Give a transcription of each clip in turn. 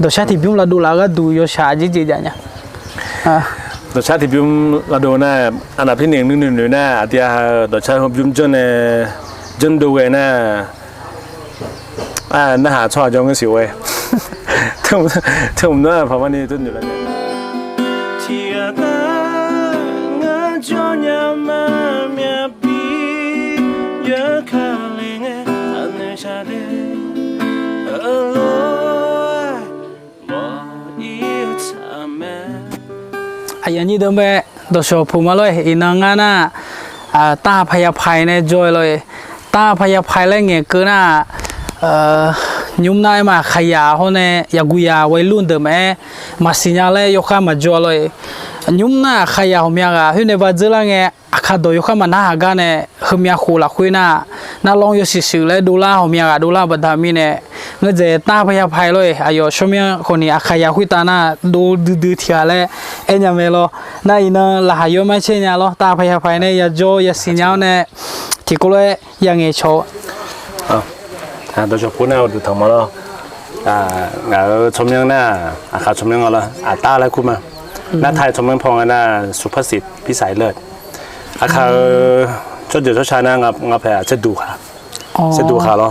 do sha ti bium la do la ga du yo sha ji ji ja nya à รสชาติที่พิมเราดูนะอันดับที่ห อย่างนี้เดิมไปตัวโชว์ภูมาเลยอีนางานะตาพยาภัยในจอยเลยตาพยาภัยแล้วเงี้ยก็น่ายุ่มนายมาขยะคนเนี่ยยากุยาวัยรุ่นเดิมเอมาสิญญาเลยยกขามาจอยเลยยุ่มน้าขยะหอมยากาหุ่นในวัดเจริญเงี้ยขาดอยข้ามาหน้ากันเนี่ยหอมยาคูละคุยน้าน่าลองยศิสิเลยดูล่าหอมยากาดูล่าบัดามีเนี่ย เงเจตาพยาภัยเลยอายอชมีคนนี้อาขยาคุยตาหน้าดูดื้อเทียแลเอ็นยังไมโลน่าอินละหายไม่เช่นยาลอตาพยาภัยเนี่ยยาโจยาสิญญาเนี่ยที่กูเลยยังไงโชว์อ่าโดยเฉพาะเนี่ยดูทำมาแล้วอ่าเงาชมยังเนี่ยอาคาชมยังเอาละอาตาอะไรคุณมาหน้าไทยชมยังพองน่ะสุภสิทธิ์พิสัยเลิศอาคาชดเดือดชดชาหน้งับงับแผลจะดูค่ะจะดูค่ะเหรอ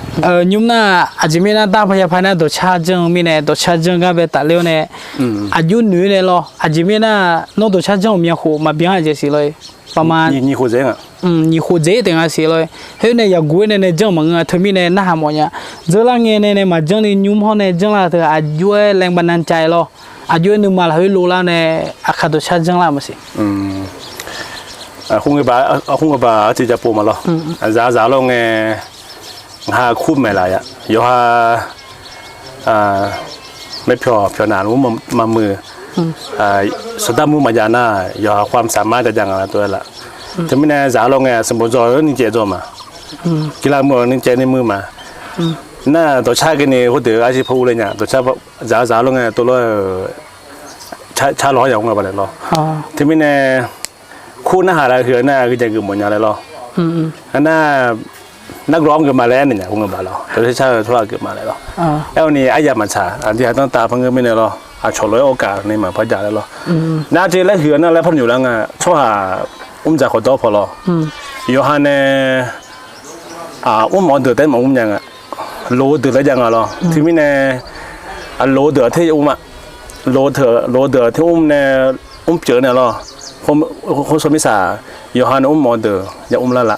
ชากันนี่เขาเดืออาชีพพูเลยเนี่ยตัวชาสาวสาวลงไงตัวละชาชาร้อยอย่างเงี้ยไปเลยหรออ๋อถึงไม่แน่คู่น่าหาอะไรคือน่าคือจะคือหมดอย่างไรหรออืมอืมอันน่านักร้องเกิดมาแล้วเนี่ haa kuumelaya yo haa me pyo pyo na mu ma mu ah sada mu ma jana yo haa kwam sama da jang la to la te mi na za lo nga sem bo zo ni je zo ma kila mu ni je ni mu ma na to cha ge ni ho de a ji pho le nya to cha za za lo nga to lo cha cha lo ya nga ba le lo te mi na คู่หน้าหาเราเหือหน้าก็จะคือหมดยาเลยหรออันน่า nagrong ke malaya nanya hunga balo terus saya thua ke malaya lo eh ni ayam macha anti hatang ta phang me ne lo a cholo o ka ne ma pha ja lo na je la hyo na la pham nyu la nga cho ha um ja kho do pho lo yo ha ne a um mo de te mo um nya nga lo de la ja nga lo thi mi ne a lo de the um ma lo the lo de the um ne um che ne lo ผมคนสมิสาโยฮานอุ้มมอเดอร์อย่าอุ้มละละ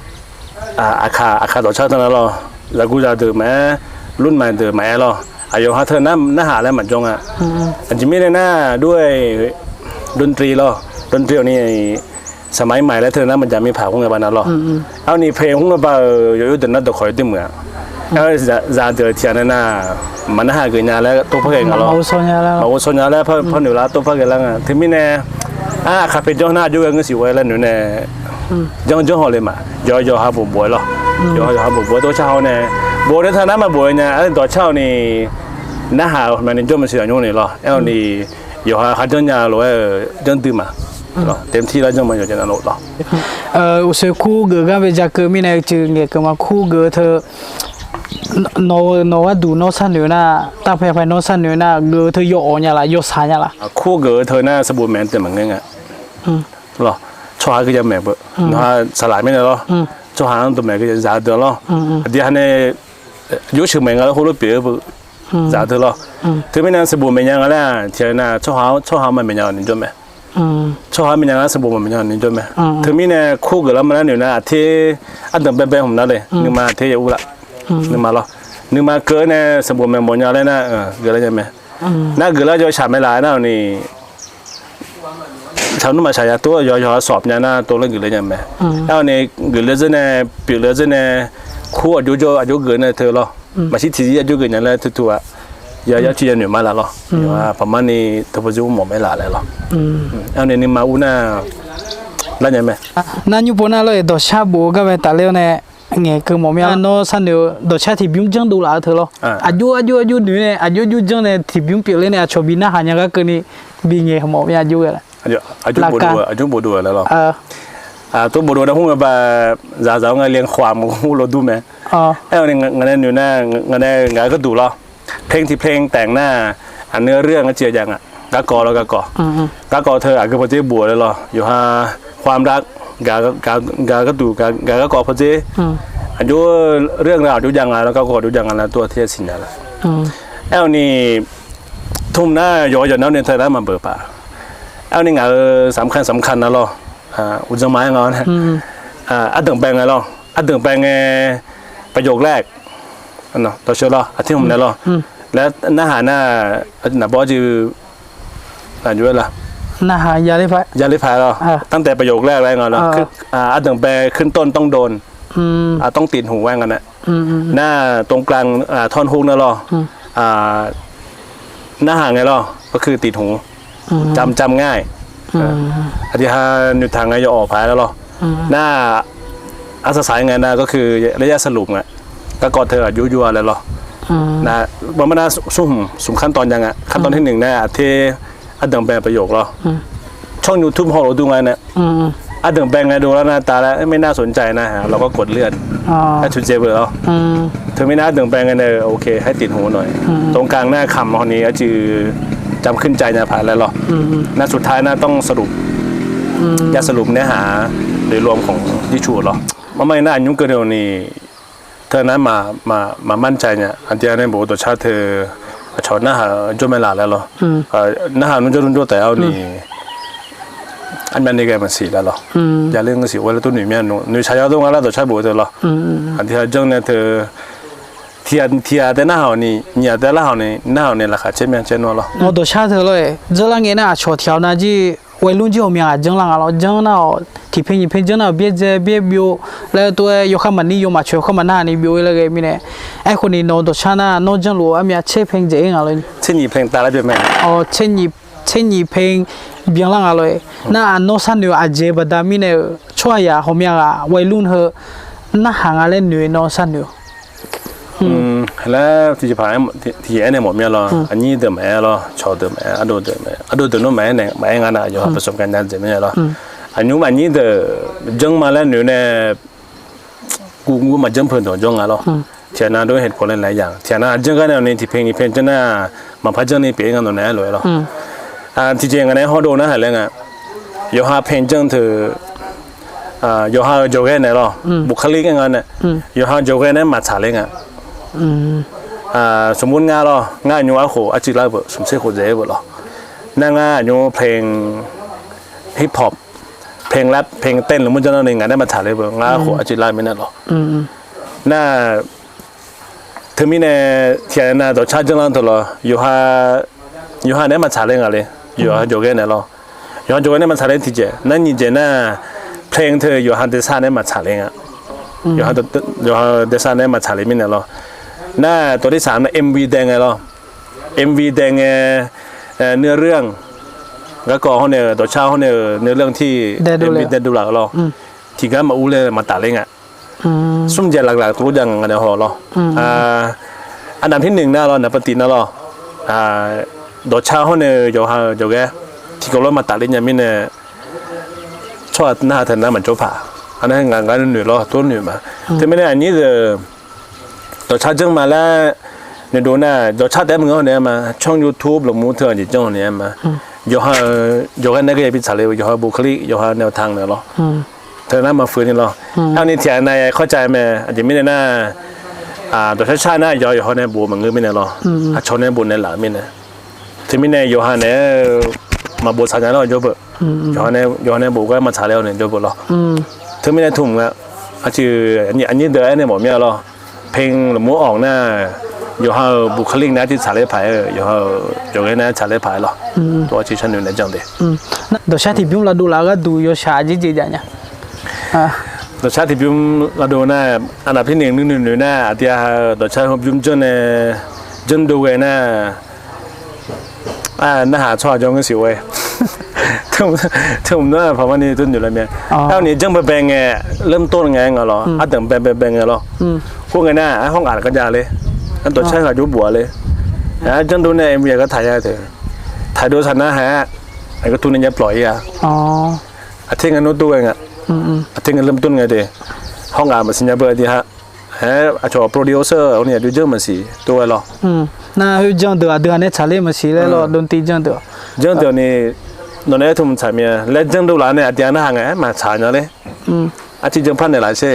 อเธออ่าอาคาอาคาโดชาตั้งแล้วหรอจะกูจะเดิมแม้รุ่นใหม่เดิมแม้หรออายุฮะเธอหน้าหน้าหาแล้วเหมือนจงอะอืมอันจะไม่ได้หน้าด้วยดนตรีหรอดนตรีนี่สมัยใหม่แล้วเธอนะมันจะมีผ่าของไงบ้านนั้นหรอเอานี่เพลงของเราเปล่าอยู่อยู่แต่นั่นตัวคอยตึ้มเหมือนเอาจะจะเจอเทียนน่ะมันน่าเกินยาแล้วตัวเพื่อนกันหรอเอาโซนยาแล้วมาว่าส่วนยาแล้วพ่อพ่อหนูละตัวเพื่อนกันแล้วไงถึงไม่แน่อ่าคาเฟ่จ้องหน้าอยู่กันก็สิไว้แล้วหนูแน่ dân chúng họ lên mà. Giờ giờ họ buồn buổi rồi giờ họ buồn buổi ừ. tối sau nè. Buổi đến thằng nào mà buổi à, nè ở tối sau nè. Nó hà mà nên cho mình sử dụng này lo, em nè, giờ họ họ dân nhà rồi dân tư mà. Ừ. Lo, tem thi ra cho mình rồi dân nó lộ rồi ờ sẽ khu gỡ ra về giờ cơ mình này chứ nghe cơ mà khu gỡ thơ nó nó đủ nó san nữa na. Ta phải phải nó san nữa na. Gỡ thơ dọ nhà là dọ xa nhà là khu gỡ thơ na sẽ buồn mệt thì mình nghe nghe. Ừ. Rồi ชาวเขาจะแม่초하 그냥 매버 나 살라면 로 초하는 매 그냥 자들 로 어디 안에 요식 매가 호로 배워 자들 로 그러면서อ매냐가 나 제나 초하 초하นี้는좀 매. ชื่อบมีนางสบู่มังกันมีนาชอฮาชอฮาเหมือนยังนี่ด้วยไหมถึงมีเนี่ยคู่กับแล้วมันนั่นอยู่นะที่อันเดับแบงๆผมนั่นเลยนึกมาเที่ยวละนึกมาหรอนึกมาเกิดเนี่ยสบู่มันหมดยาเลยนะเออเกิดแล้วใช่ไหมน่าเกิดแล้วจะฉานไม่ร้ายนะนี่ 他那么下下多要要少年呢，多了个人没。然后呢，个了子呢，别了子呢，苦啊就叫啊就个呢头了，嘛是提啊就个人来头头啊，要要提啊女嘛来了，啊，爸妈呢他不就莫没来来了。然后呢，你妈屋呢，那年没？那你不那了，到下午个没打了呢？nghe cơ mồm nhau nó san đều đồ cha thì biếng chân đủ là thưa lo à du à du à du nữ này à du du chân này thì biếng biểu lên này à cho bina hanya cái cơ này bị nghe mồm nhau du vậy อายุบ ajo bodo ajo bodo la lo à tôi bộ đồ đó không bà giả giáo ngay liên khoa mà không ดูไห mẹ ờ em này ngày nay nhiều na ngày nay ngài có đủ รอเพลงที่เพลงแต่งหน้าอันเนื้อเรื่องก็เจียยังอะกากอแล้วกากอกากอเธออาจจะพอเจบวชเลยหรออยู่ฮาความรักกากากาก็ดูกากากากอพอเจอันยูเรื่องราวดูอย่างไรแล้วกากอดูอยังไงแล้วตัวเทียสินอะไรไอ้านี่ทุ่มหน้าย้อนย้อนเนี่ยเธอได้มาเบอร์ป่า เอานี่ไงสำคัญสำคัญนะล่ออุจจาระเงาเนี่ยอ่าอัดดึงแปลงไงล่ออัดดึงแปลงไงประโยคแรกเนาะตัวเชื่อล่ออธิมเนี่ยล่อแล้วหน้าหาหน้าหน้าบอจือน้าอยู่ละหน้าหายาลิพายยาลิพายล่อตั้งแต่ประโยคแรกแล้วไงล่ะอ่าอัดดึงแปลงขึ้นต้นต้องโดนอ่าต้องติดหูแว่งกันนะหน้าตรงกลางอ่าท่อนฮุกนั่นล่ออ่าหน้าหางไงล่อก็คือติดหู จำจำง่ายอธิษฐานอยู่ทางไงจะออกผายแล้วหรอหน้าอาสาสายไงนะก็คือระยะสรุปไงก็กอดเธออายุยัวแล้วหรอนะวันมานาสุ่มสุ่มขั้นตอนยังอะขั้นตอนที่หนึ่งนะเทอดังแปลประโยคหรอช่องยูทูบของเราดูไงเนี่ยอะถึงแปลงไงดูแล้วหน้าตาแล้วไม่น่าสนใจนะฮะเราก็กดเลื่อนถ้าชุดเจเบอร์เราเธอไม่น่าเดิงแปลงไงเนอโอเค ให้ติดหูหน่อย ตรงกลางหน้าคำคนนี้ก็คือ จำขึ้นใจนะผ่านอะไรหรอกนะสุดท้ายนะต้องสรุปจะสรุปเนื้อหาโดยรวมของยิชูหรอมาไม่น่าอันยุ่งเกินเดียวนี้เธอนั้นมามามามั่นใจเนี่ยอันที่อันนี้บอกตัวชาเธอชอหน้าหาจุไม่หลาแล้วหรอหน้าหานุ่นจุนุ่นจแต่เอานี่อันนี้แกมันสีแล้วหรออย่าเรื่องก็สีว่าแล้วตัวหนุ่มเนี่ยหนุ่มชายาต้องอะไรตัวชาบุตรหรออันที่เธอเจ้าเนี่ยเธอ tia tia de na hao ni nya de la hao ni na hao ni la kha che mian che no lo no do sha de lo zo la nge na cho tiao na ji wei lun ji o mian jeng la ga lo jeng na o ti pin ni pin jeng na bie je bie bio le to yo kha ma ni yo ma cho kha ma na ni bio le ge mi ne ai ko ni no do sha na no jeng lo a mia che pin je nga lo che ni pin ta la bie me o che ni che ni pin bien la ga lo na no san ni a je ba da mi ne cho ya ho mia ga wei lun he na ha ga le ni no san ni อืมแล้วที่จะผ่านที่ที่อันนี้หมดเนี่ยหรออันนี้เดิมแม่หรอชอบเดิมแม่อดูเดิมแม่อดูเดิมนู้นแม่เนี่ยแม่งานอะอยู่ประสบการณ์นั้นจะไม่ใช่หรออันนู้นอันนี้เดิมจังมาแล้วหนูเนี่ยกูกูมาจังเพิ่นตัวจังอะหรอเทียนาด้วยเหตุผลหลายอย่างเทียนาจังกันเนี่ยที่เพลงนี้เพลงจังน่ะมาพัดจังนี่เปลี่ยนกันตัวไหนเลยหรอ嗯อ่าที่จริงอันนี้เขาดูนะเห็นเลยไงยอฮาเพลงจังเธออ่ายอฮาโจเกนเนี่ยหรอบุคลิกงั้นเนี่ยยอฮาโจเกนเนี่ยมาฉาเลยไง嗯 อ่าสมมุติงานเรางานอยู่ว่าโหอาจิไลฟ์สมเสกโหเจ๊บ่หรอนั่งงานอยู่เพลงฮิปฮอปเพลงแรปเพลงเต้นหรือมันจะนั่นเองงานได้มาถ่ายเลยบ่งานโหอาจิไลฟ์ไม่นั่นหรอ嗯น่าเธอมีเนี่ยเทียนน่ะตัวชาจังลังตัวหรออยู่ฮาอยู่ฮาเนี่ยมาถ่ายเลยงานเลยอยู่ฮาโจเกนเนี่ยหรออยู่ฮาโจเกนเนี่ยมาถ่ายเลยทีเจนั่นนี่เจน่ะเพลงเธออยู่ฮาเดซ่าเนี่ยมาถ่ายเลยอะอยู่ฮาอยู่ฮาเดซ่าเนี่ยมาถ่ายเลยไม่เนี่ยหรอ หน้าตัวที่สามนะ MV แดงไงหรอ MV แดงเอ่อเอ่อเนื้อเรื่อง แล้วก็เขาเนี่ยตัวเช่าเขาเนี่ยเนื้อเรื่องที่ได้ดูเลย MV ได้ดูหลักหรอที่ก็มาอู้เลยมาตัดเลยไง嗯สุ่มเจหลักๆรู้ยังกันเดี๋ยวหรออ่าอันดับที่หนึ่งนะหรอนะปฏินะหรออ่าตัวเช่าเขาเนี่ยอยู่ฮะอยู่แกที่เขาเริ่มมาตัดเลยเนี่ยมิเนี่ยชอบหน้าเธอหน้าเหมือนโจ๊ผ่าอันนั้นงานการหนุ่ยหรอตัวหนุ่ยมาแต่ไม่ได้อันนี้เดอ ตัวชาจึงมาแล้วในดูน่ะตัวชาแต่มึงเอาเนี่ยมาช่อง YouTube หรือมูเธอจิจ้องเนี่ยมาอยู่ฮะอยู่กันได้ก็ยังพิจารณาอยู่ฮะบุคลิกอยู่ฮะแนวทางเนี่ยหรอ嗯เธอน่ามาฟื้นนี่หรอเอานี่เทียนนายเข้าใจไหมอาจจะไม่ได้น่าอ่าตัวชาชาน่าอยู่อยู่ฮะในบัวมันเงือไม่เนี่ยหรออะชนในบุญในหลานไม่เนี่ยที่ไม่เนี่ยอยู่ฮะเนี่ยมาบัวสายแล้วอยู่เบออยู่ฮะในอยู่ฮะในบัวก็มาชาแล้วเนี่ยอยู่เบอหรอ嗯เธอไม่ได้ทุ่มละอาจจะอันนี้อันนี้เดือดเนี่ยหมดเมียหรอ เพลงหรือมัวออกน่ะอยู่ห่าบุคลิกนะที่ฉาเล牌อยู่ห่าอยู่ไงนะฉาเล牌咯ตัวที่ฉันอยู่ในจังเด อืมนะดอกชาติพิมพ์ละดูละก็ดูโยชาจีจีจ้ะเนี่ยอ่าร สชาติที่พิมเราดูน่ะอันดับที่หนึ่งนึงหนึ่งหนึ่งน่ะอาทิตย์รสชาติของพิมจนเนี่ยจนดูเว้ยน่ะอ่าน่าหาชอบจังก็สิเว้ย ถึงถึงน่ะเพราะว่านี่ต้นอยู่แล้วเนี่ยแล้วนี่จังไปแบ่งไงเริ่มต้นไงเหรออ่ะถึงแบ่งแบ่งแบ่งไงเหรอ อืม พวกไงน่ะห้องอ่านก็ยาเลยอันตัวใช้กับยุบบัวเลยนะจังดูเนี่ยเอ็มวีก็ถ่ายได้เถอะถ่ายดูสันนะฮะไอ้ก็ทุนเนี่ยปล่อยอะอ๋ออาทิตย์กันนู้นตัวเองอะอืมอืมอาทิตย์กันเริ่มต้นไงเดห้องอ่านมาสิญญาเบอร์ดีฮะฮะอาจจะโปรดิวเซอร์เอาเนี่ยดูเยอะมาสิตัวเหรออืมน่าเฮจังเดือเดือนเนี่ยชาเลมาสิเลยหรอดนตรีจังเดือเรื่องเดี๋ยวนี้นนเนี่ยทุ่มฉายเมียและจังดูหลานเนี่ยอาทิตย์หน้าไงมาฉายเนาะเลยอืมอาทิตย์จังพันเนี่ยหลายเช่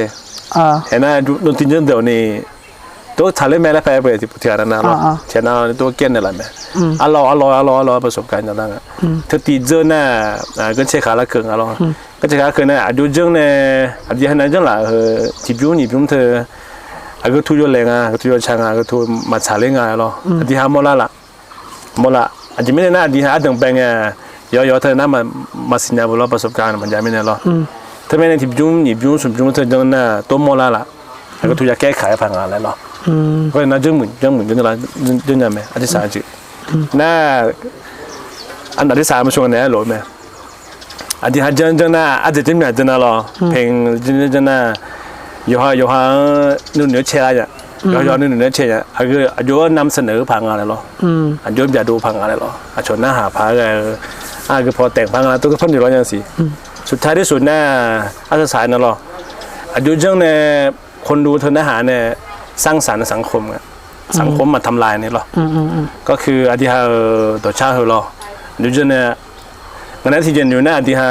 อ่าเห็นนะดนตรีจังเดี๋ยวนี้ตัวฉายเล่นแม่และแฟร์ไปที่พุทธิยานาเนาะอ่าเช่นเอาตัวเกี้ยนเนี่ยแหละแม่อะรออะรออะรออะรอประสบการณ์ต่างๆอะเถ้าไม่ในทิพยุ่งหยิบยุ่งสุพยุ่งจะอจังน่ะตัวมอลละละแล้วก็ทุยแก้ไขผ่านงานแล้วเนาะเพราะนั้นจึงเหมือนจึงเหมือนจึงอะไรจึงยังไงอันที่สามจีน่าอันที่สามมาชวนเนี่ยหลอยไหมอันที่ห้าจังจังน่ะอันที่เจ็ดเนี่จังน่ะหรอเพลงจังจังน่ะอยู่ห้าอยู่ห้านู่นเหนือเชียร์เนี่ยย้อนย้อนนู่นเหนี่ยเช่นอะคืออายุนำเสนอพังงานอะไรหรออายุากดูพังอะไรหรออาชนหน้าหาพังอะไรอะคือพอแต่งพังอะไรตัวก็พ่นอยู่ร้อยยังสี สุดท้ายที่สุดน่ะอาสายนั่นหรออายุจังเนี่ยคนดูเธอเนื้อหาเนี่ยสร้างสรรค์สังคมอะสังคมมาทำลายนี่หรออืมอืมอืมก็คืออธิฮาตัวชาเหรอดูจนเนี่ยงั้นที่เจนอยู่น่ะอธิฮา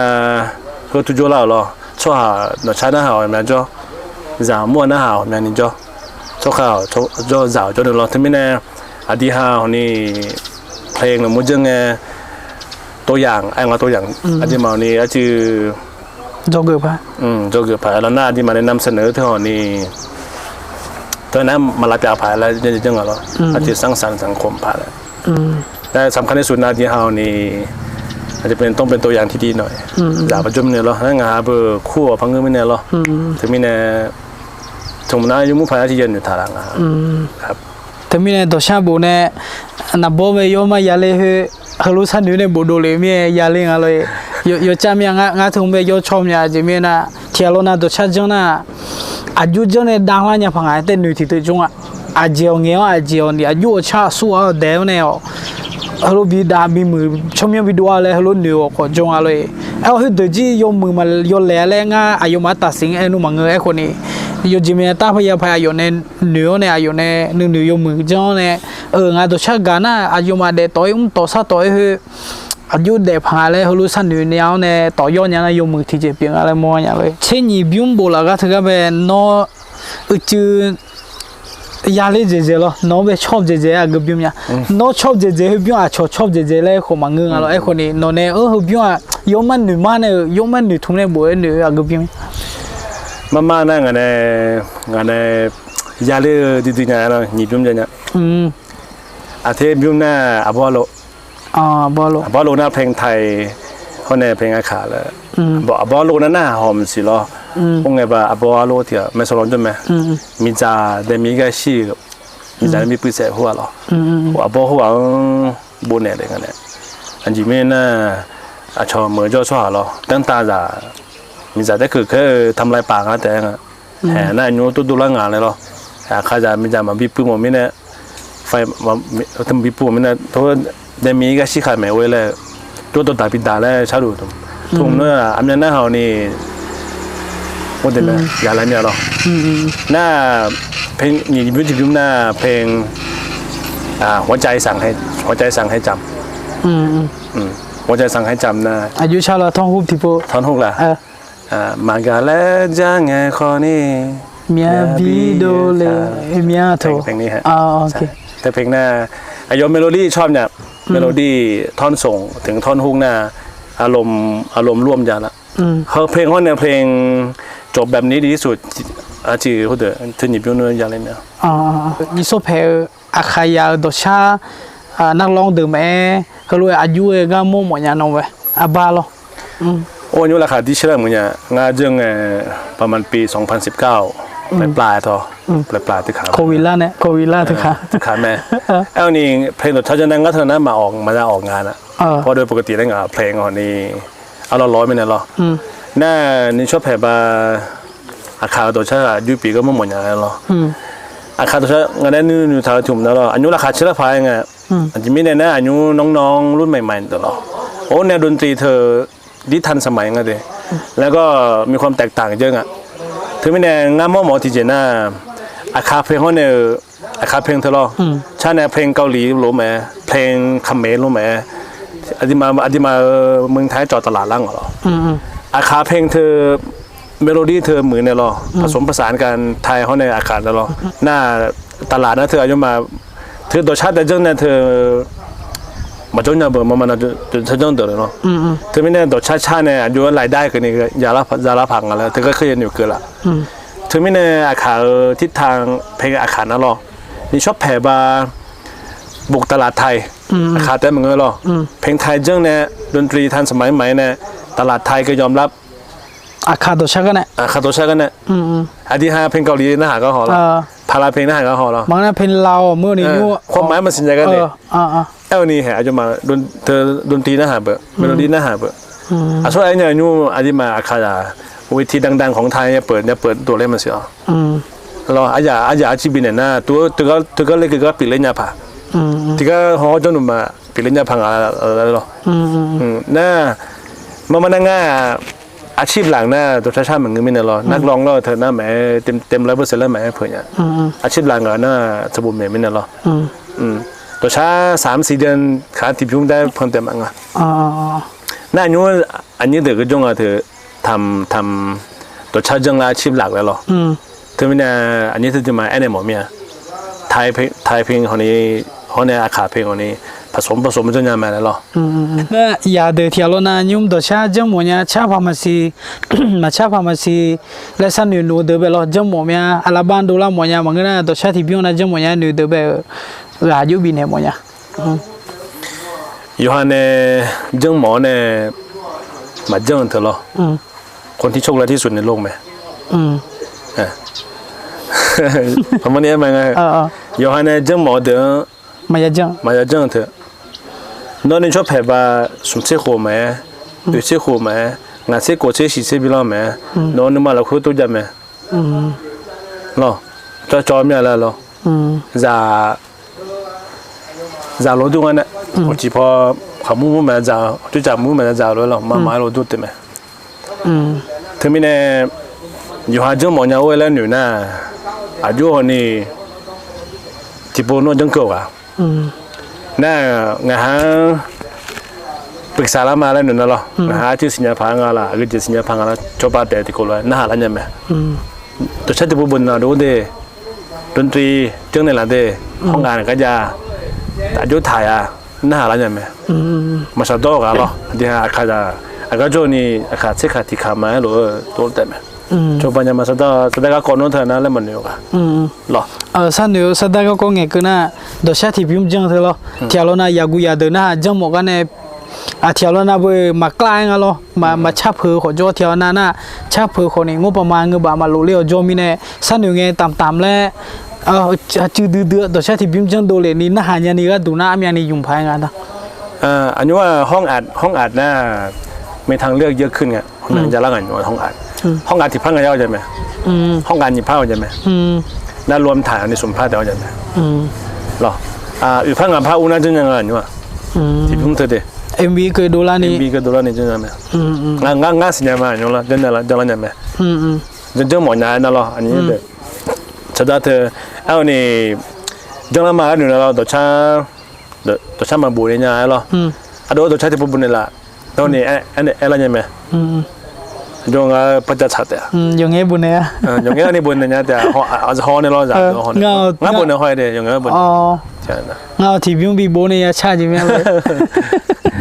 ก็ทุจริตแล้วหรอชอบหาตัวชาหน้าหาเหมือนจ้อ giả mua nó hảo mẹ nhìn cho cho khảo cho cho dạo cho được lo thế mới nè à đi hào ni เพลงหรือมุดยังไง ตัวอย่างไอ้มาตัวอย่างอาจจะมานี่อาจจะจอเกือบปะอืมจะเกิดผายแล้วหน้าที่มาได้นำเสนอเท่านี้เท่านั้นมารับยาผายแล้วจะยังไงหรออาจจะสร้างสรรค์สังคมผายแล้วอืมแต่สำคัญที่สุดนาที่เฮานี่อาจจะเป็นต้องเป็นตัวอย่างที่ดีหน่อยอย่าประจุมเนี่ยหรอนั่นไงฮะเบอร์คู่พังเงินไม่เนี่ยหรออืมถึงมีเนี่ยถึงนายุมุพายที่เย็นอยู่ทางอะอืมครับแต่มีเนี่ยตัวชาบูเนี่ยนับบ่ไปยอมมายาเลยเฮ ฮลุสันอยู่ในบุดูเลยมียาลิงอะไรยยจำยังงทุ่มไปยชมยาจิมีนะเทียโลนาตัวชาจังนะอายุจังเนี่ยดังละเนี่ยพังไอเต้นหนุ่ยที่ตัวจงอะอาเจียวเงี้ยอาเจียวนี่อายุชาสู้เอาเดวเนี่ยฮลุบิดาบีมือชมยังวิดูอะไรฮลุหนิวก็จงอะไรเอ้าคือดูจียมือมันโยแหล่แรงอะอายุมาตัดสิ่งเอานุ่มเงยไอ้คนนี้โยจิมีตาพยาพยาอยู่ในเหนือเนี่ยอยู่ในหนึ่งหนึ่งยมือจ้งเนี่ย เอองาตัวชากานะอายุมาเดตอยมตอซาตอยฮืออายุเดพาเลยฮลุสันอยู่เนียวเนี่ยต่อยอดเนี่ยนะยมือที่เจ็บเปียงอะไรมอเนี่ยเลยเช่นยีบิมโบลากาถึงก็เป็นนออึจือยาเลยเจเจลอนอเวชอบเจเจอะกบิมเนี่ยนอชอบเจเจบิมอะชอบชอบเจเจเลยขอมังงึงอะไอ้คนนี้นอเนี่ยเออบิมอะยมันหนูมาเนี่ยยมันหนูทุ่มเนี่ยบ่เอหนูอะกบิมမမနဲ့ငါနဲ့ငါနဲ့ရလေဒီဒီညာရညီပြုံးကြညာอืม อาเทบิวหน้าอบอโลอ๋อบอโลอบอโลหน้าเพลงไทยเขาในเพลงอาขาแล้วบอกอบอโลนั่นหน้าหอมสิล้อพวกไงบ่าอบอโลเถียไม่สร้อนจนไหมมีจ่าเดมีก็ชื่มีจ่ามีปุ้ยแสบหัวหรอหัวบอหัวบุญเนี่ยเด็กันเนี่ยอันจีเม่น่ะอาชอเหมือนจ้าชอหรอตั้งตาจ่ามีจ่าได้คือเคยทำลายปากนะแต่งอะแห่หน้าโน้ตุตุละงงานเลยหรออาข้าจ่ามีจ่ามาบีปืนหมดไม่เนี่ย fai va tam bi pu mena to de mi ga shi kha me we le to to da bi da le cha lu to to no a mya na ha ni o de le ya la mya lo na pen ni bi ji gum na pen อ่าหัวใจสั่งให้หัวใจสั่งให้จำอืมอืมหัวใจสั่งให้จำนะอายุชาลาท้องฮุบที่ปูท้องฮุบล่ะอ่ามากาและจ้างไงคอนี่เมียบีโดเลเมียโทเพลงนี้ฮะอ่าโอเค แต่เพลงหน้าอายมเมโลดี้ชอบเนี่ยเมโลดี้ท่อนส่งถึงท่อนฮุกหน้า อารมณ์อารมณ์ร่วมยาละเขาเพลงเขาเนี่ยเพลงจบแบบนี้ดีที่สุดอาจีเขาเดือดถึงหยิบยุ่นยาเลยเนี่ยอ๋อยิโซเพลอาคายาโดชานักร้องเดิมแอก็รู้อายุเอก็มั่วหมดยานองเวอาบาลโอ๋อนี่ราคาที่เชื่อเหมือนเนี่ยงาเจงประมาณปี 2019 ปลายปลายทอปลายปลายที่ขาโควิดแล้วเนี่ยโควิดแล้วทุกค่ะที่ขาแม่เอ้านี่เพลงตัวชาจะนั่งก็เท่านั้นมาออกมาจะออกงานอะเออเพราะโดยปกติแล้วงานเพลงอ่อนนี่เอาเราร้อยไม่เนี่ยหรออืมน่านี่ชอบแผ่บาอาคาตัวชายุปีก็ไม่หมดอย่างนั้นหรออืมอาคาตัวชางานนั้นนี่อยู่ทางถุ่มนะหรออายุราคาเชื่อพายไงอืมอาจจะไม่แน่นะอายุน้องๆรุ่นใหม่ๆตัวหรอโอ้แนวดนตรีเธอดิทันสมัยไงเดแล้วก็มีความแตกต่างเยอะอะ ถึงไม่แน่งานมอหมอที่เจน่าอาคาเพลงเขาเนี่ยอาคาเพลงเธอหรออืมชาแนวเพลงเกาหลีรู้ไหมเพลงเขมรรู้ไหมอธิมาอธิมาเมืองไทยจอดตลาดล่างเหรออืมอืมอาคาเพลงเธอเมโลดี้เธอเหมือนเนี่ยหรอผสมผสานกันไทยเขาในอากาศแล้วหรอหน้าตลาดนะเธออายุมาเธอตัวชาติแต่เจ้าเนี่ยเธอ มาจนเนี่ยเบอร์มามันจะจะเจ้าเดือดเนาะอืมอืมเธอไม่แน่ตัวชาติชาติเนี่ยอายุรายได้กันนี่ก็ยาละยาละพังกันแล้วเธอก็เคยอยู่เกินละอืมเธอไม่แน่อาคาทิศทางเพลงอาคานะหรอนี่ชอบแผ่บาบุกตลาดไทยอาคาแต่เหมือนกันหรออเพลงไทยเจ้าเนี่ยดนตรีทันสมัยใหม่เนี่ยตลาดไทยก็ยอมรับอาคาโดชากันเนี่ยอาคาตัวชาติกันเนี่ยอืมอืมอันที่ห้าเพลงเกาหลีนะหาก็หอเอแล้วอ พาราเพลงนะหาก็หอแล้วบางนั้นเป็นเราเมื่อนี้เออนู่ความหมายมันสินใจกันเอเนี่ยออ่าอ่าเอ้านี่แหอาจจะมาดนเธอดนตรีนะหาเบอเมโลดี้นะหาเบออืมอะช่วยไอ้เนี่ยยูอันที่มาอาคาดาเวทีดัง ๆ ของไทยเนี่ยเปิดเนี่ยเปิดตัวเล่นมันเสียอืมรออาญาอาญาจีบินเนี่ยนะตัวตัวก็ตัวก็เล็กก็ปิดเล่นยาผาอืมอืมที่ก็หอจนหนุ่มมาปิดเล่นยาพังอะไรอะไรหรออืมอืมอืมน่ามามันง่า อาชีพหลังน่าตัวชาชาเหมือนกันไม่เนี่ยหรอนักร้องแล้วเธอหน้าแหมเต็มเต็มร้อยเปอร์เซ็นต์แล้วแหมเผื่อเนี่ยอืมอืมอาชีพหลังก็น่าสมบูรณ์แบบไม่เนี่ยหรออืมอืมตัวช้าสามสี่เดือนขาติดยุ่งได้เพิ่มเติมอะอ่าอ่าอ่าน่าอันนี้อันนี้เด็กก็จงอะเธอทำทำตัวช้าจังละอาชีพหลักแล้วหรออืมเธอไม่เนี่ยอันนี้เธอจะมาแอนเนหมอเมียไทยเพลงไทยเพลงของนี้ เขาเนี่ยอาคาเพลงอันนี้ผสมผสมจนยัามาแล้วหรอ那ยาเดียวนะยุ่มดอชาจมูกเนี่ยชาพามาซีมาชาพามาซีและสันนิโนเดเบลจมูกเนี่ยอาลาบันดูละมเนี่ยมันก็น่าดอชาที่พิวนะจมูกเนี่ยนิเดเบลรายุบินเนี่ยมเนี่ยยูฮันเนี่ยจมอเนี่ยมาเจอเธอหรอคนที่โชคร้ายที่สุดในโลกไหมอืมอ่าผมวันนี้มไงยูฮันเนี่ยจมอเดอ มาจังมาจังเถอะนอนนี่ชอบแผ่บาสุนเชหัวไหมดูเชหัวไหมงานเชกัวเชสีเชบิลาไหมนอนนี่มาเราคุยตัวจะไหมเนาะจะจอมเนี่ยแล้วเนาะจะจะรู้ด้วยนะโอ้ที่พอขามุ่งมุ่งมาจะจะจับมุ่งมาจะรู้แล้วมามาเราดูเต็มไหมถึงมเนี่ยอยู่หาจังหมอนยาวเวลาหนูน่ะอายุคนนี้ที่ปนนวนจังเก่าอะ น่างาปรึกษาละมาแล้วหนึ่นะหรอนะฮะที่สัญญาพังอะไรก็จะสัญญาพังอะไรชอบอแต่ที่คนลยน่าละเนี่ไหมตัวชัดที่บุบุญนะดูดิดนตรีเจ้าเนี่ยละเดห้องงานก็จะแต่ยุทธายอะน่าละเนี่ไหมมาชาดอกอะหรอที่ฮะอาคาจะอาคาโจนี่อาคาเซคาติคามาหรือตัวเต็ม chopanya ma sada sadaka kono tha na le man yo ka lo san yo sadaka ko nge kana dosha thi byum jang the lo thialo na yagu ya de na jang mo ka ne a thialo na bo ma klang lo ma ma cha phu kho jo thialo na na cha phu kho ne ngo pa ma nge ba ma lo le jo mi ne san yo nge tam tam le เออจืดเดือดตัวชาติบิมจังโดเลนี่นะหายานี่ก็ดูนะมีอันนี้ยุ่งพายงานนะเอ่ออันนี้ว่าห้องอัดห้องอัดน่ามีทางเลือกเยอะขึ้นไงคนนั้นจะละกันว่าห้องอัด ห้องงานติดพังกันเอาใจไหมห้องงานยี่ผ้าเอาใจไหมแล้วรวมฐานในสมภาพเอาใจไหมหรออ่าอือพังกันผ้าอุน่าจึงยังไงอยู่ว่ะที่พุ่งเธอเดเอ็มวีเคยดูแลนี่เอ็มวีเคยดูแลนี่จึงยังไงงานงานงานสิ่งนี้มาอยู่ละเดินละเดินละยังไงจนเจ้าหมอนายนั่นหรออันนี้เด็กชะตาเธอเอานี่เดินละมาอยู่นะเราตัวช้าตัวช้ามาบุญเนี่ยหรออะโดนตัวช้าที่ปุ่นเนี่ยละตอนนี้เอันนี้อะไรยังไง 용아 번자차 대. 음, 용해 보내 야. 어, 용해 아니 보내 냐. 자, 아주 허네 로 자. 허 네. 나 보내 허야 돼. 용해 보 내. 어. 자. 나 디비용 비 보내야 차지 면.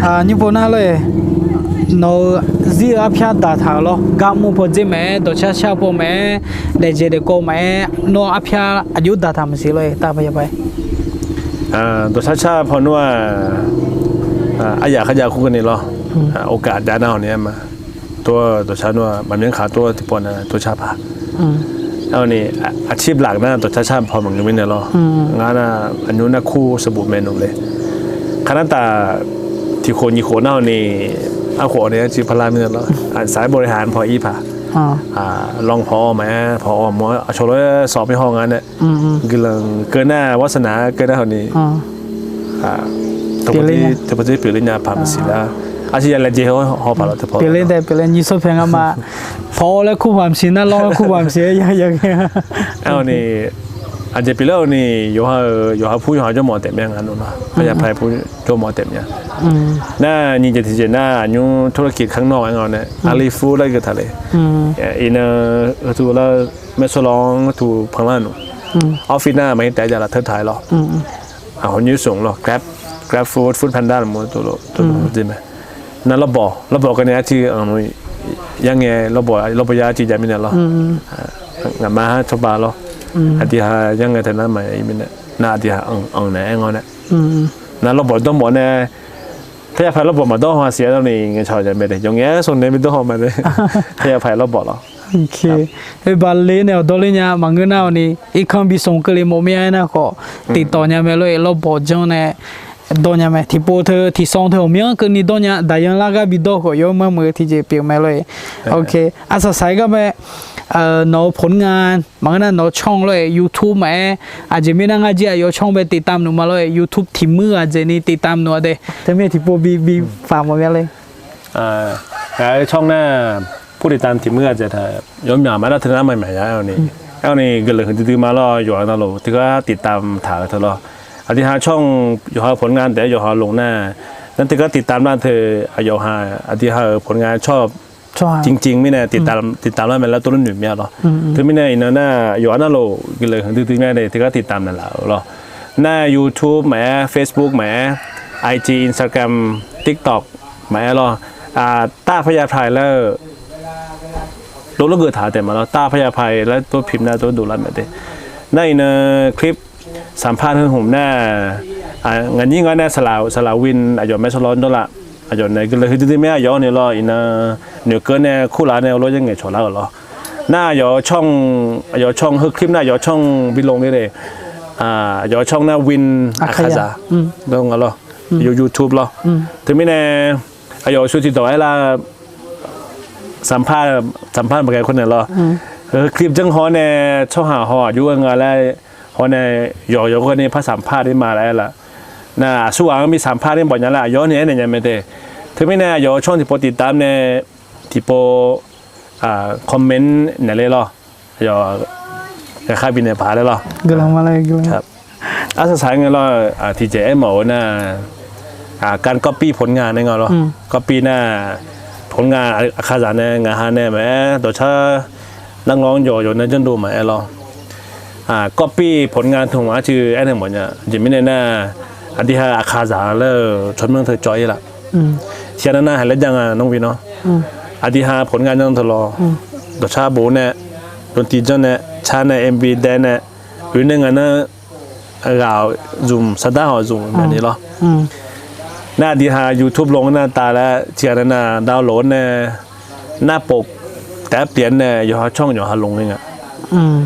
아, 니 보나 래. nó dì áp cha đã thảo lo gạo mu po dì mẹ đồ cha cha po mẹ để dì để cô mẹ nó áp cha ayu đã tham sĩ rồi ta bây giờ bây à đồ cha cha po nó à à ai giờ khai giờ cũng cái này lo à, โอกาสด้านเอาเนี่ยมา ตัวตัวชานัวมันยังขาตัวที่ปนนะตัวชาพาอืมเอานี่อะอาชีพหลักนะตัวชาชาพอเหมือนกันไม่เนี่ยเหรอองานน่ะอันนู้นน่ะคู่สบู่เมนูเลยขนาดตาที่โคนยีโคนเน่านี่เอาหัวเนี่ยจีพลาไม่เนี่ยเหรออ่าสายบริหารพออีผาอ่าอ่ารองพอไหมพอหมอเอาโชว์เลยสอบในห้องงานเนี่ยอืมอืมกำลังเกินหน้าวาสนาเกินหน้าคนนี้อ่าอ่าตัวปฏิตัวปฏิปิริญญาพามศิลา อาชีพอะไรเจ้าเขาพาเราเถอะพอ pe le de pe le ni so phen ga ma pho le khu bam sin na lo khu bam se ya ya ya เอานี่อาจจะปีแล้วนี่อยู่ฮะอยู่ฮะผู้อยู่ฮะจะหมอเต็มยังงั้นนู่นนะพยาพายผู้จะหมอเต็มยังอืมน่านี่จะที่จะน่าอยู่ธุรกิจข้างนอกเองเอาเนี่ยอาลีฟูได้ก็ทะเลอืมอินเนอร์ตัวละไม่สลองตัวพังล้านออฟฟิศหน้าไม่แต่จะละเทิดถ่ายหรออืมอ่าคนยืดส่งหรอ grab grab food food panda หรือมั้งตัวละตัวละจริงไหมนั่นเราบอกเราบอกกันเนี่ยที่อ่ายังไงเราบอกเราบอกยาจีจะมีเนี่ยหรอ ngà má cho bà lo à thì hà yang ngày thành mà ý mình na thì hà ông ông này ngon này อืม na lo bỏ đông bỏ nè thế phải lo bỏ mà đông hoa xía đâu này nghe chào chạy mày đấy giống nghe xong này mình đông hoa mà đấy thế phải lo bỏ lo โอเคเอ้บาเลเนี่ยดอเลเนี่ยมังกนานี่ อีคัมบิสงกเลโมเมียนะก็ติดต่อเนี่ยเมเลยเราบอกจังเนี่ยดอเนี่ยแม่ที่โปเธอที่สองเธอเมียก็นี่ดอเนี่ยได้ยังลากบิดอก็ยอมมามือที่จะเปียกแม่เลยโอเคอาศัยใส่ก็แม่เอ่อเนาผลงานมังกนาเนาช่องเลย YouTube แม่อาจจะไม่นั่งอาจจะยช่องไปติดตามหนูมาเลย YouTube ที่มืออาจจะนี่ติดตามหนูเด้แต่แม่ที่โปบีบีฝากมาแม่เลยอ่า cái trong nè ผู้ติดตามที่เมื่อจะถ่ายย้อมหยามาแล้วเธอหน้าใหม่ๆแล้วนี่เอานี่ก็เลยตื่นมาแล้วอยู่อันนั้นเราที่ก็ติดตามถ่ายเธอรอ อธิหาช่องอยู่หาผลงานแต่อยู่หาลงหน้า นั่นที่ก็ติดตามด้านเธออยู่หาอธิหาผลงานชอบชอบจริงๆไม่แน่ติดตามติดตามแล้วมันแล้วตัวรุ่นหนึ่งเนี่ยหรอถึงไม่แน่อินเนอร์หน้าอยู่อันนั้นเราก็เลยถึงถึงแม่เลยที่ก็ติดตามนั่นแหละหรอหน้า YouTube แหม Facebook แหม IG Instagram TikTok แหมหรออ่าต้าพยาพายแล้วรู้แล้วเกิดถาแต่มาแล้วต้าพยาพายแล้วตัวพิมพ์หน้าตัวดูรันแบบนี้ในเนอคลิป สัมภาษณ์ของผมหน้าอ่างานยิ่งก็แน่สลาวสลาวินอายุไม่สลอนตัวละอาจจะในก็เลยคือที่ไม่ยอเนี่ยรออินเนื้อเกินเนี่ยคู่หลานเนี่ยรถยังไงชนแล้วเหรอหน้ายอช่องยอช่องฮึกคลิปหน้ายอช่องบินลงนี่เลยอ่ายอช่องหน้าวินอาคาซาต้องกันเหรออยู่ยูทูบเหรอถึงไม่แน่อายอช่วยติดต่อให้ละสัมภาษณ์สัมภาษณ์เหมือนกันคนเนี่ยเหรอเออคลิปจังฮอเนี่ยช่องหาฮออยู่กันแล้วฮอเนี่ยยอยอคนนี้ภาษาสัมภาษณ์ได้มาแล้ว ล่ะน่ะสู้อะมีสัมภาษณ์เรื่องบ่อย่างละย้อนเนี่ยเนี่ยไม่ได้ถึงไม่แน่ย้อนช่องที่โปรติดตามเนี่ยที่โปรอ่าคอมเมนต์เนี่ยเลยเหรอย้อนค่าบินเนี่ยผ่านเลยเหรอกำลังมาเลยกำลังครับอาศัยเงินเราอ่าที่เจ๊หมอน่ะอ่าการก๊อปปี้ผลงานเนี่ยเงาเหรอก๊อปปี้น่ะผลงานอาคาซาเนี่ยงานฮาเนี่ยแหมตัวชานักร้องโยโย่นั่นจนดูมาไอ้เหรอ อ่าก็ปี้ผลงานถุงว่าชื่อไอ้เนี่ยหมดเนี่ยจิไม่ได้น่าอันที่ห้าอาคาซาแล้วชนเมืองเธอจอยละอืมเชียร์นั่นน่าเห็นแล้วยังอะน้องวีเนาะอืมอันที่ห้าผลงานยังทะเลาะตัวชาโบเนี่ยดนตรีเจ้าเนี่ยชาเนี่ยเอ็มบีแดนเนี่ยหรือในงานน่ะเราซุ่มสตาร์หอซุ่มแบบนี้เหรออืมหน้าที่ห้ายูทูบลงหน้าตาแล้วเชียร์นั่นน่ะดาวน์โหลดเนี่ยหน้าปกแต่เปลี่ยนเนี่ยอยู่หาช่องอยู่หาลงเนี่ยอืมอืม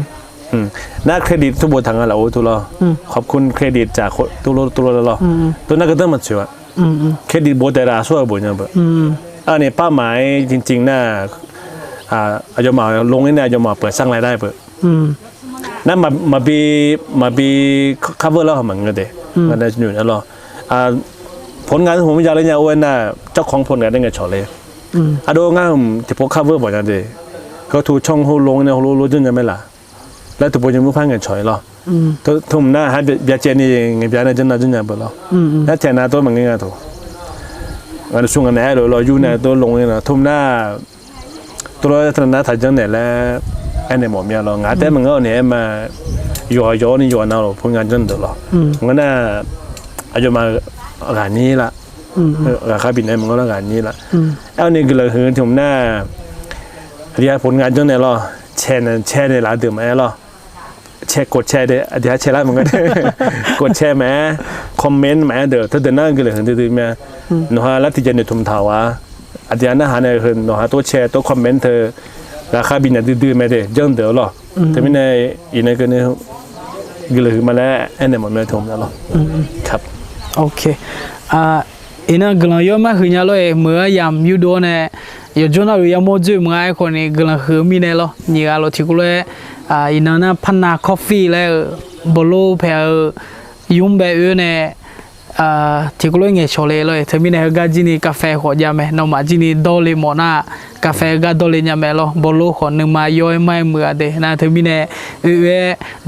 หน้าเครดิตทุกบททางอะไรโอ้ทุลออืมขอบคุณเครดิตจากคนทุลทุลละลออืมตัวนั้นก็ต้องมาช่วยอืมอืมเครดิตโบแต่ละส่วนบทเนี่ยเบออืมอันนี้เป้าหมายจริงๆน่าอ่าอาจจะมาลงนี่น่าจะมาเปิดสร้างรายได้เปิดอืมนั่นมามาบีมาบี cover แล้วเหมือนกันเด้มันได้อยู่นั่นหรออ่าผลงานที่ผมอยากเลยเนี่ยโอ้ยน่ะเจ้าของผลงานได้ไงฉอเลยอืมอะดูงานที่พวก cover บ่อย่างเด้ก็ถูกช่องโฮลงเนี่ยโฮลรู้จนจะไม่ล่ะ แล้วตัวยังไม่พังเงินฉอยหรออืม to thum na ha bia che ni nge bia na jana janya ba lo อืมอืม na che na to ma nge nga to nga su nga na lo lo yu na to long na thum na to lo ta na tha jang ne la ane mo mya lo nga te ma ngo ne ma yo yo ni yo na lo pu nga jan de lo อืม nga na a jo ma ga ni la ราคาบินในมันก็แล้วกันนี่ละเอานี่ก็เลยคือถึงหน้าเรียกผลงานจังไหนล่ะแชร์นั่นแชร์ในร้านเดิมไหมล่ะ แชร์กดแชร์เด้อเดี๋ยวแชร์ร้านมันก็กดแชร์ไหมคอมเมนต์ไหมเด้อถ้าเดินหน้าก็เลยเห็นดื้อๆไหมหนูฮะแล้วที่จะในทุ่มเทาวะอาจารย์นะฮะเนี่ยคือหนูฮะตัวแชร์ตัวคอมเมนต์เธอราคาบินเนี่ยดื้อๆไหมเด้อจังเด้อล่ะแต่ไม่ในอีในก็เนี่ยก็เลยมาแล้วอันเนี่ยมันไม่ทุ่มแล้วล่ะครับโอเคอ่าอินะกลังยอมาหึญาลอยเมื่อยามยูโดเนยจนารุยามอจุมงายคนนี้กลังหือมีเนลอนี่กาลที่กุเล อ่าอินานะพันนาคอฟฟี่แล้วบลูเพลยุมเบเอเนี่ย ที่กุเลเงชเลเลยเธอมีเนกาจินีกาแฟขอยาเมนอมาจินีดอเลมอนากาแฟกาดอเลญาเมลอบโลขอนึงมาย่อยไม่เมื่อเดนะเธอมีเนเอเอ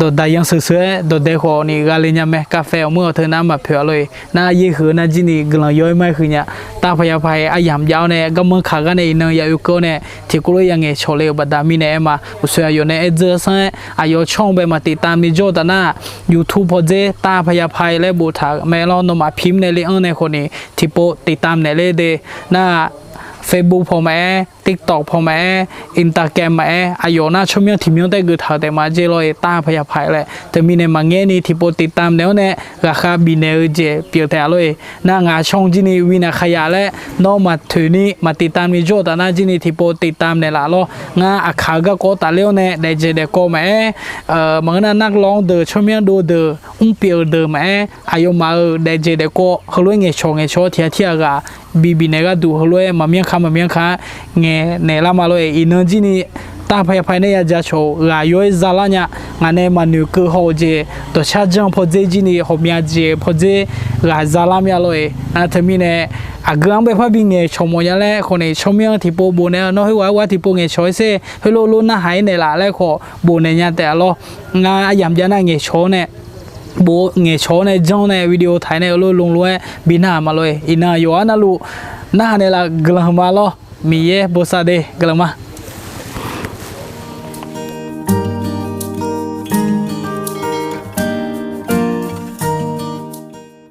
ดอดายังเสือๆดเดขอนี่กาเลญาเมกาแฟเมื่อเธอน้ำมาเผือเลยนาเยหือนาจินีกลังย่อยไม่คือเนี่ยตาพยาภัยอายามยาวเนก็มือขากันเนเนยายุโกเนที่กุเลยังเงชเลบัดามีเนมาอุสยายเนเอเจอซันอายช่องเบมาติดตามนิโจตนา YouTube พอเจตาพยาภัยและบูทาแม่ลอนนมาพิมพ์ในเรื่องในคนนี้ที่โปติดตามในเลเดนา Facebook พอแม่ TikTok พอแม่ Instagram แม่อายนาชมยังที่มีแต่กูถ่าแต่มาเจลอยตาพยาภัยแหละแต่มีในมังเงนี่ที่โปติดตามแล้วเนี่ยราคาบินเนอร์เจเปียวแต่เลยนางาช่องจีนี่วินาขยะและนอกมาถือนี่มาติดตามมีโจแต่นาจีนี่ที่โปติดตามในละล้องาอาคาก็ก็ตาเลี้ยวเนี่ยได้เจเด็ก็แม่เอ่อมันน่านักร้องเดอชมยังดูเดออุ้งเปียวเดอแม่อายุมาได้เจเด็ก็เขาลุยเงชงเงชอเทียเทียกาบีบีเนี่ยก็ดูเขาลุยมาเมียงคำมาเมียงค้าเง nela malo e energy ni ta phai phai ne ya ja cho ga yoi zala nya nga ne ma nu ko ho je to cha jang pho je ji ni ho mya je pho je ga zala mya lo e na thami ne agram be pha bi nge chomo ya le kho ne chomya thi po bo ne no he wa wa thi po nge choi se he lo lo na hai ne la le kho bo ne nya te lo nga yam ja na nge cho ne ဘိုးငယ်ချောနဲ့ကြောင်းနဲ့ဗီဒီယိုထိုင်နေလို့လုံလွဲဘီနာမလို့အင်းနာယောနာလို့နာနေလာဂလမလော mi ye bosade galang